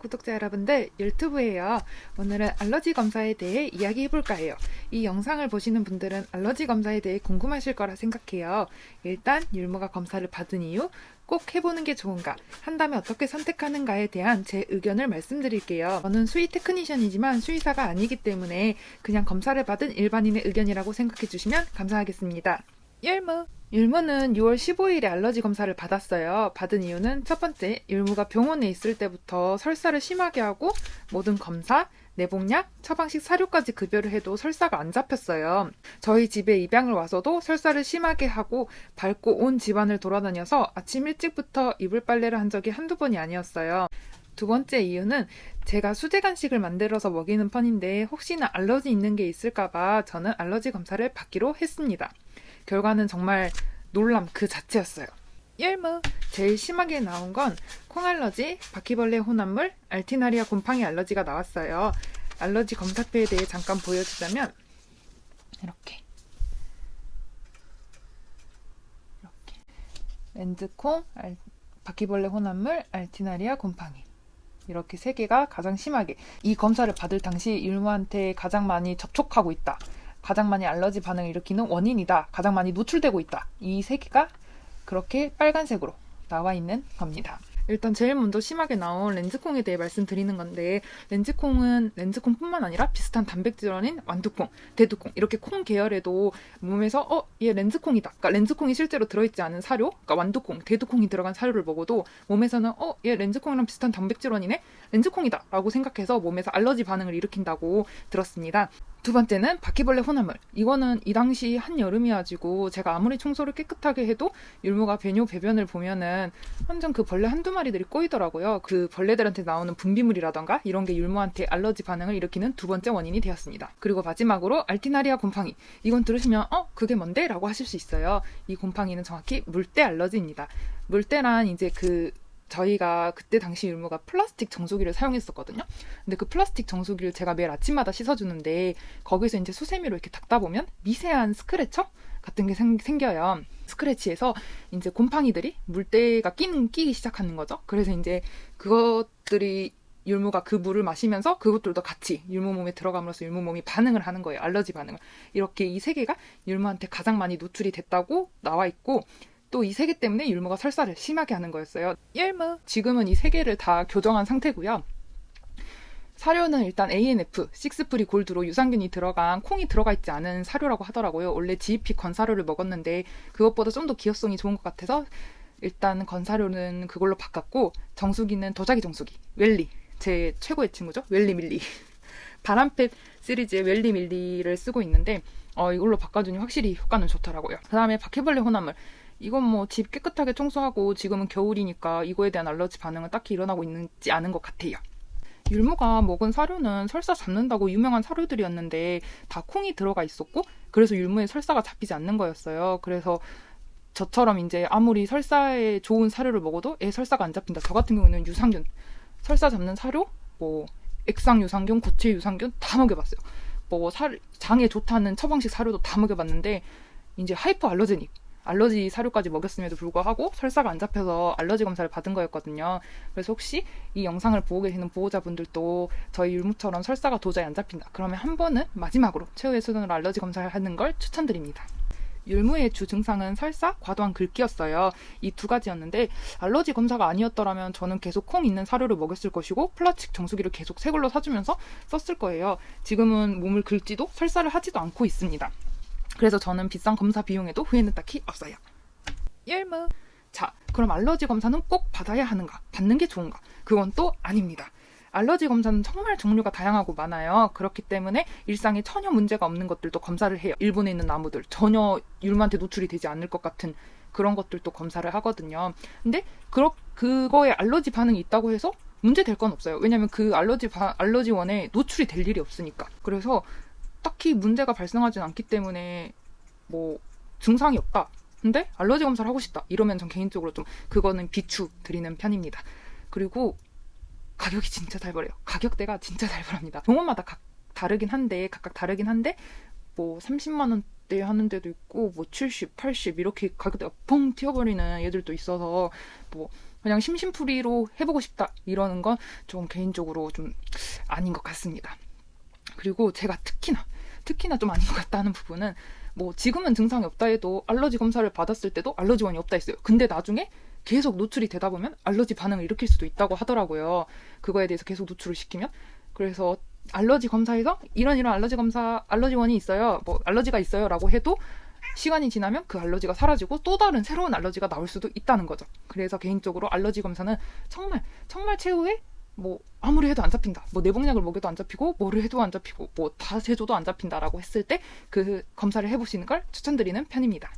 구독자 여러분들 유튜브예요. 오늘은 알러지 검사에 대해 이야기해볼까 해요. 이 영상을 보시는 분들은 알러지 검사에 대해 궁금하실 거라 생각해요. 일단 율무가 검사를 받은 이유, 꼭 해보는 게 좋은가, 한다면 어떻게 선택하는가에 대한 제 의견을 말씀드릴게요. 저는 수의 테크니션이지만 수의사가 아니기 때문에 그냥 검사를 받은 일반인의 의견이라고 생각해 주시면 감사하겠습니다. 율무 율무는 6월 15일에 알러지 검사를 받았어요. 받은 이유는 첫 번째, 율무가 병원에 있을 때부터 설사를 심하게 하고 모든 검사, 내복약, 처방식 사료까지 급여를 해도 설사가 안 잡혔어요. 저희 집에 입양을 와서도 설사를 심하게 하고 밟고 온 집안을 돌아다녀서 아침 일찍부터 이불 빨래를 한 적이 한두 번이 아니었어요. 두 번째 이유는 제가 수제 간식을 만들어서 먹이는 편인데 혹시나 알러지 있는 게 있을까봐 저는 알러지 검사를 받기로 했습니다. 결과는 정말 놀람 그 자체였어요. 열무 제일 심하게 나온 건 콩알러지, 바퀴벌레 혼합물, 알티나리아 곰팡이 알러지가 나왔어요. 알러지 검사표에 대해 잠깐 보여주자면 이렇게 이렇게 렌즈콩, 알, 바퀴벌레 혼합물, 알티나리아 곰팡이 이렇게 세 개가 가장 심하게 이 검사를 받을 당시 율무한테 가장 많이 접촉하고 있다. 가장 많이 알러지 반응을 일으키는 원인이다. 가장 많이 노출되고 있다. 이 세 개가 그렇게 빨간색으로 나와 있는 겁니다. 일단 제일 먼저 심하게 나온 렌즈콩에 대해 말씀드리는 건데 렌즈콩은 렌즈콩뿐만 아니라 비슷한 단백질원인 완두콩, 대두콩 이렇게 콩 계열에도 몸에서 어 얘 렌즈콩이다. 그러니까 렌즈콩이 실제로 들어있지 않은 사료, 그러니까 완두콩, 대두콩이 들어간 사료를 먹어도 몸에서는 어 얘 렌즈콩이랑 비슷한 단백질원이네, 렌즈콩이다라고 생각해서 몸에서 알러지 반응을 일으킨다고 들었습니다. 두 번째는 바퀴벌레 혼합물. 이거는 이 당시 한 여름이어가지고 제가 아무리 청소를 깨끗하게 해도 율무가 배뇨 배변을 보면은 완전 그 벌레 한두 마리들이 꼬이더라고요. 그 벌레들한테 나오는 분비물이라던가 이런 게 율무한테 알러지 반응을 일으키는 두 번째 원인이 되었습니다. 그리고 마지막으로 알티나리아 곰팡이. 이건 들으시면 어 그게 뭔데? 라고 하실 수 있어요. 이 곰팡이는 정확히 물때 알러지입니다. 물때란 이제 그 저희가 그때 당시 율무가 플라스틱 정수기를 사용했었거든요. 근데 그 플라스틱 정수기를 제가 매일 아침마다 씻어주는데 거기서 이제 수세미로 이렇게 닦다 보면 미세한 스크래처 같은 게 생, 생겨요. 스크래치에서 이제 곰팡이들이 물때가 끼는 끼기 시작하는 거죠. 그래서 이제 그것들이 율무가 그 물을 마시면서 그것들도 같이 율무 몸에 들어감으로써 율무 몸이 반응을 하는 거예요. 알러지 반응을. 이렇게 이 세 개가 율무한테 가장 많이 노출이 됐다고 나와 있고 또 이 세 개 때문에 율무가 설사를 심하게 하는 거였어요. 율무. 지금은 이 세 개를 다 교정한 상태고요. 사료는 일단 ANF, 식스프리 골드로 유산균이 들어간 콩이 들어가 있지 않은 사료라고 하더라고요. 원래 GP 건사료를 먹었는데 그것보다 좀 더 기호성이 좋은 것 같아서 일단 건사료는 그걸로 바꿨고 정수기는 도자기 정수기, 웰리. 제 최고의 친구죠. 웰리 밀리. 바람펫 시리즈의 웰리 밀리를 쓰고 있는데 어, 이걸로 바꿔주니 확실히 효과는 좋더라고요. 그 다음에 바퀴벌레 혼합물. 이건 뭐 집 깨끗하게 청소하고 지금은 겨울이니까 이거에 대한 알러지 반응은 딱히 일어나고 있지 않은 것 같아요. 율무가 먹은 사료는 설사 잡는다고 유명한 사료들이었는데 다 콩이 들어가 있었고 그래서 율무에 설사가 잡히지 않는 거였어요. 그래서 저처럼 이제 아무리 설사에 좋은 사료를 먹어도 애 설사가 안 잡힌다. 저 같은 경우는 유산균 설사 잡는 사료 뭐 액상 유산균, 고체 유산균 다 먹여봤어요. 뭐 살, 장에 좋다는 처방식 사료도 다 먹여봤는데 이제 하이퍼 알러제닉 알러지 사료까지 먹였음에도 불구하고 설사가 안 잡혀서 알러지 검사를 받은 거였거든요. 그래서 혹시 이 영상을 보고 계시는 보호자분들도 저희 율무처럼 설사가 도저히 안 잡힌다. 그러면 한 번은 마지막으로 최후의 수단으로 알러지 검사를 하는 걸 추천드립니다. 율무의 주 증상은 설사, 과도한 긁기였어요. 이 두 가지였는데 알러지 검사가 아니었더라면 저는 계속 콩 있는 사료를 먹였을 것이고 플라스틱 정수기를 계속 새 걸로 사주면서 썼을 거예요. 지금은 몸을 긁지도 설사를 하지도 않고 있습니다. 그래서 저는 비싼 검사 비용에도 후회는 딱히 없어요. 율무. 자, 그럼 알러지 검사는 꼭 받아야 하는가? 받는 게 좋은가? 그건 또 아닙니다. 알러지 검사는 정말 종류가 다양하고 많아요. 그렇기 때문에 일상에 전혀 문제가 없는 것들도 검사를 해요. 일본에 있는 나무들 전혀 율무한테 노출이 되지 않을 것 같은 그런 것들도 검사를 하거든요. 근데 그러, 그거에 알러지 반응이 있다고 해서 문제 될 건 없어요. 왜냐면 그 알러지 바, 알러지원에 노출이 될 일이 없으니까. 그래서 딱히 문제가 발생하진 않기 때문에 뭐 증상이 없다. 근데 알러지 검사를 하고 싶다. 이러면 전 개인적으로 좀 그거는 비추 드리는 편입니다. 그리고 가격이 진짜 살벌해요. 가격대가 진짜 살벌합니다. 병원마다 각 다르긴 한데 각각 다르긴 한데 뭐 30만 원대 하는 데도 있고 뭐 70, 80 이렇게 가격대가 펑 튀어버리는 애들도 있어서 뭐 그냥 심심풀이로 해보고 싶다 이러는 건 좀 개인적으로 좀 아닌 것 같습니다. 그리고 제가 특히나 특히나 좀 아닌 것 같다는 부분은 뭐 지금은 증상이 없다 해도 알러지 검사를 받았을 때도 알러지원이 없다 했어요. 근데 나중에 계속 노출이 되다 보면 알러지 반응을 일으킬 수도 있다고 하더라고요. 그거에 대해서 계속 노출을 시키면 그래서 알러지 검사에서 이런 이런 알러지 검사 알러지원이 있어요. 뭐 알러지가 있어요라고 해도 시간이 지나면 그 알러지가 사라지고 또 다른 새로운 알러지가 나올 수도 있다는 거죠. 그래서 개인적으로 알러지 검사는 정말 정말 최후의 뭐 아무리 해도 안 잡힌다. 뭐 내복약을 먹여도 안 잡히고 뭐를 해도 안 잡히고 뭐다 세줘도 안 잡힌다라고 했을 때 그 검사를 해보시는 걸 추천드리는 편입니다.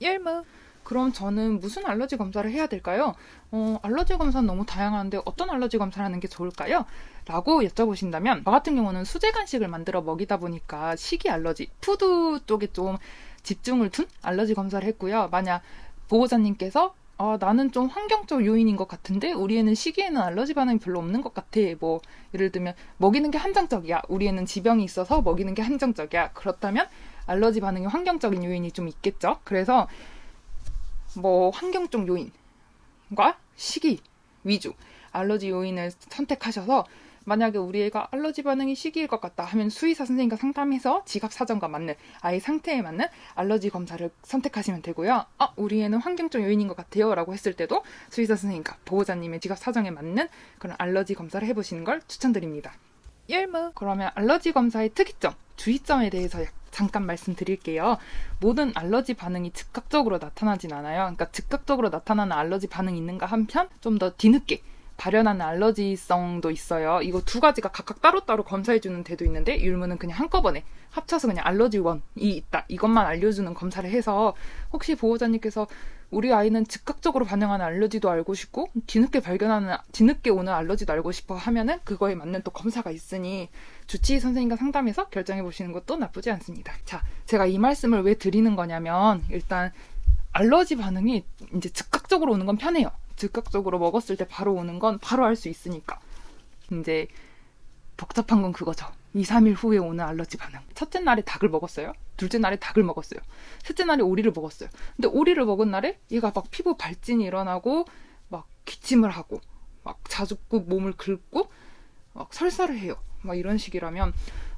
열무 그럼 저는 무슨 알러지 검사를 해야 될까요? 어, 알러지 검사는 너무 다양한데 어떤 알러지 검사를 하는 게 좋을까요? 라고 여쭤보신다면 저 같은 경우는 수제 간식을 만들어 먹이다 보니까 식이 알러지, 푸드 쪽에 좀 집중을 둔 알러지 검사를 했고요. 만약 보호자님께서 아, 나는 좀 환경적 요인인 것 같은데 우리 애는 시기에는 알러지 반응이 별로 없는 것 같아. 뭐 예를 들면 먹이는 게 한정적이야. 우리 애는 지병이 있어서 먹이는 게 한정적이야. 그렇다면 알러지 반응이 환경적인 요인이 좀 있겠죠. 그래서 뭐 환경적 요인과 시기 위주 알러지 요인을 선택하셔서 만약에 우리 애가 알러지 반응이 시기일 것 같다 하면 수의사 선생님과 상담해서 지각 사정과 맞는 아이 상태에 맞는 알러지 검사를 선택하시면 되고요. 아, 우리 애는 환경적 요인인 것 같아요 라고 했을 때도 수의사 선생님과 보호자님의 지각 사정에 맞는 그런 알러지 검사를 해보시는 걸 추천드립니다. 열무 그러면 알러지 검사의 특이점, 주의점에 대해서 약- 잠깐 말씀드릴게요. 모든 알러지 반응이 즉각적으로 나타나진 않아요. 그러니까 즉각적으로 나타나는 알러지 반응이 있는가 한편 좀 더 뒤늦게 발현하는 알러지성도 있어요. 이거 두 가지가 각각 따로따로 검사해주는 데도 있는데 율무는 그냥 한꺼번에 합쳐서 그냥 알러지원이 있다. 이것만 알려주는 검사를 해서 혹시 보호자님께서 우리 아이는 즉각적으로 반응하는 알러지도 알고 싶고 뒤늦게 발견하는 뒤늦게 오는 알러지도 알고 싶어 하면은 그거에 맞는 또 검사가 있으니 주치의 선생님과 상담해서 결정해 보시는 것도 나쁘지 않습니다. 자, 제가 이 말씀을 왜 드리는 거냐면 일단 알러지 반응이 이제 즉각적으로 오는 건 편해요. 즉각적으로 먹었을 때 바로 오는 건 바로 알 수 있으니까. 이제 복잡한 건 그거죠. 2, 3일 후에 오는 알러지 반응. 첫째 날에 닭을 먹었어요. 둘째 날에 닭을 먹었어요. 셋째 날에 오리를 먹었어요. 근데 오리를 먹은 날에 얘가 막 피부 발진이 일어나고 막 기침을 하고 막 자주 꾹 몸을 긁고 막 설사를 해요. 막 이런 식이라면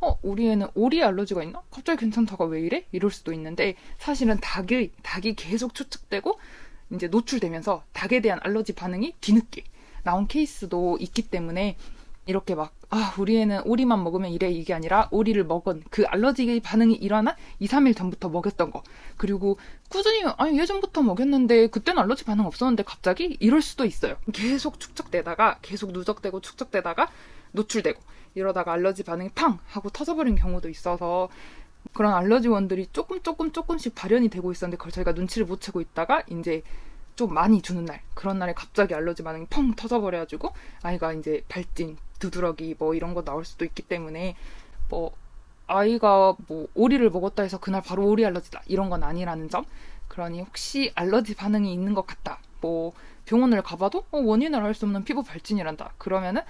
어 우리 애는 오리 알러지가 있나? 갑자기 괜찮다가 왜 이래? 이럴 수도 있는데 사실은 닭이 닭이 계속 추측되고 이제 노출되면서 닭에 대한 알러지 반응이 뒤늦게 나온 케이스도 있기 때문에 이렇게 막, 아, 우리 애는 오리만 먹으면 이래, 이게 아니라 오리를 먹은 그 알러지 반응이 일어난 2, 3일 전부터 먹였던 거. 그리고 꾸준히, 아니, 예전부터 먹였는데 그때는 알러지 반응 없었는데 갑자기 이럴 수도 있어요. 계속 축적되다가, 계속 누적되고 축적되다가 노출되고, 이러다가 알러지 반응이 팡! 하고 터져버린 경우도 있어서 그런 알러지원들이 조금 조금 조금씩 발현이 되고 있었는데 그걸 저희가 눈치를 못 채고 있다가 이제 좀 많이 주는 날 그런 날에 갑자기 알러지 반응이 펑 터져버려가지고 아이가 이제 발진 두드러기 뭐 이런 거 나올 수도 있기 때문에 뭐 아이가 뭐 오리를 먹었다 해서 그날 바로 오리 알러지다 이런 건 아니라는 점. 그러니 혹시 알러지 반응이 있는 것 같다 뭐 병원을 가봐도 어, 원인을 알 수 없는 피부 발진이란다. 그러면은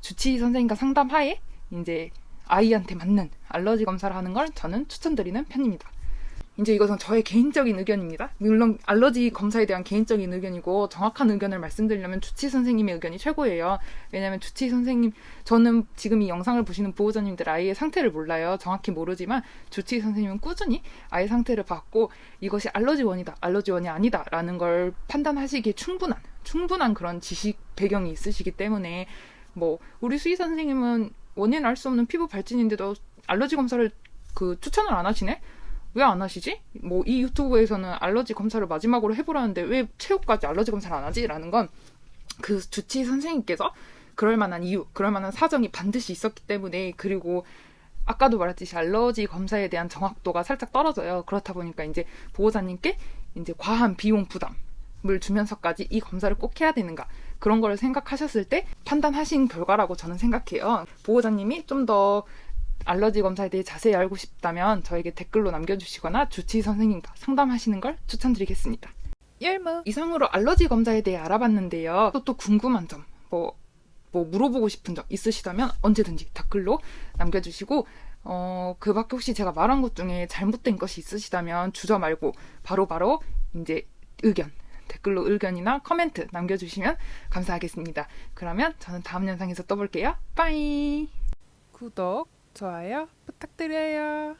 주치의 선생님과 상담하에 이제 아이한테 맞는 알러지 검사를 하는 걸 저는 추천드리는 편입니다. 이제 이것은 저의 개인적인 의견입니다. 물론 알러지 검사에 대한 개인적인 의견이고 정확한 의견을 말씀드리려면 주치 선생님의 의견이 최고예요. 왜냐하면 주치 선생님 저는 지금 이 영상을 보시는 보호자님들 아이의 상태를 몰라요. 정확히 모르지만 주치 선생님은 꾸준히 아이 상태를 봤고 이것이 알러지 원이다, 알러지 원이 아니다라는 걸 판단하시기에 충분한 충분한 그런 지식 배경이 있으시기 때문에 뭐 우리 수의사 선생님은 원인 알 수 없는 피부 발진인데도 알러지 검사를 그 추천을 안 하시네? 왜 안 하시지? 뭐 이 유튜브에서는 알러지 검사를 마지막으로 해보라는데 왜 최후까지 알러지 검사를 안 하지? 라는 건 그 주치 선생님께서 그럴 만한 이유, 그럴 만한 사정이 반드시 있었기 때문에 그리고 아까도 말했듯이 알러지 검사에 대한 정확도가 살짝 떨어져요. 그렇다 보니까 이제 보호자님께 이제 과한 비용 부담을 주면서까지 이 검사를 꼭 해야 되는가 그런 거를 생각하셨을 때 판단하신 결과라고 저는 생각해요. 보호자님이 좀 더 알러지 검사에 대해 자세히 알고 싶다면 저에게 댓글로 남겨주시거나 주치의 선생님과 상담하시는 걸 추천드리겠습니다. 열무 이상으로 알러지 검사에 대해 알아봤는데요. 또, 또 궁금한 점, 뭐, 뭐 물어보고 싶은 점 있으시다면 언제든지 댓글로 남겨주시고, 어, 그 밖에 혹시 제가 말한 것 중에 잘못된 것이 있으시다면 주저 말고 바로바로 이제 의견 댓글로 의견이나 코멘트 남겨주시면 감사하겠습니다. 그러면 저는 다음 영상에서 또 볼게요. 빠이! 구독, 좋아요 부탁드려요.